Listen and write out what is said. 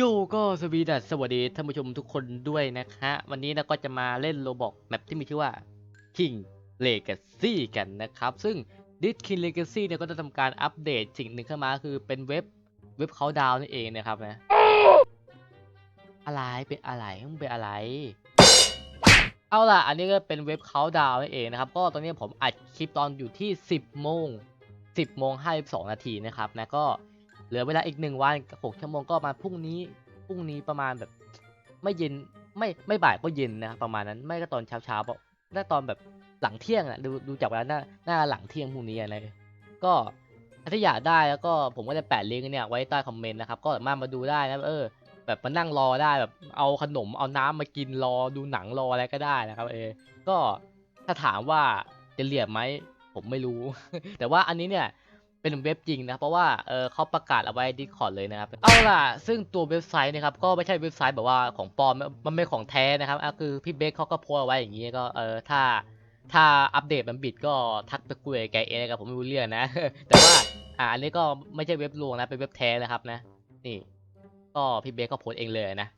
โยก็สวีดัสสวัสดีท่านผู้ชมทุกคนด้วยนะฮะวันนี้เราก็จะมาเล่นโรบอกแมปที่มีชื่อว่า King Legacy กันนะครับ ซึ่ง This King Legacy เนี่ยก็จะทำการอัปเดตสิ่งหนึ่งเข้ามาคือเป็นเว็บเว็บเขาดาวนั่นเองนะครับนะ อะไรเป็นอะไรมึงเป็นอะไร เอาล่ะ อันนี้ก็เป็นเว็บเขาดาวนั่นเองนะครับ ก็ตอนนี้ผมอัดคลิปตอนอยู่ที่ 10โมง10โมง52นาทีนะครับนะก็ เหลือเวลาอีกหนึ่งวันกับ6ชั่วโมงก็มาพรุ่งนี้พรุ่งนี้ประมาณแบบ ไม่เย็นไม่ไม่บ่ายก็เย็นนะครับประมาณนั้นไม่ก็ตอนเช้าเช้าๆปะน่าตอนแบบหลังเที่ยงอะดูดูจากเวลาหน้าหน้าหลังเที่ยงพรุ่งนี้อะไรก็ถ้าอยากได้แล้วก็ผมก็จะแปะลิงก์เนี่ยไว้ใต้คอมเมนต์นะครับก็สามารถมาดูได้นะเออ แบบมานั่งรอได้แบบเอาขนมเอาน้ำมากินรอดูหนังรออะไรก็ได้นะครับ เออก็ถ้าถามว่าจะเรียบไหมผมไม่รู้ แต่ว่าอันนี้เนี่ย เป็นเว็บจริงนะเพราะว่าเออเขาประกาศเอาไว้ดิคอร์ดเลยนะครับเอาล่ะ ซึ่งตัวเว็บไซต์นะครับก็ไม่ใช่เว็บไซต์แบบว่าของปลอมมันไม่ของแท้นะครับอะคือพี่เบคเขาก็โพสเอาไว้อย่างนี้ก็เออถ้าถ้าอัปเดตมันบิดก็ทักไปคุยกับแกเองนะครับผมไม่รู้เรื่องนะ แต่ว่าอ่าอันนี้ก็ไม่ใช่เว็บลวงนะเป็นเว็บแท้นะครับนะ นี่ ก็พี่เบคก็โพสเองเลยนะ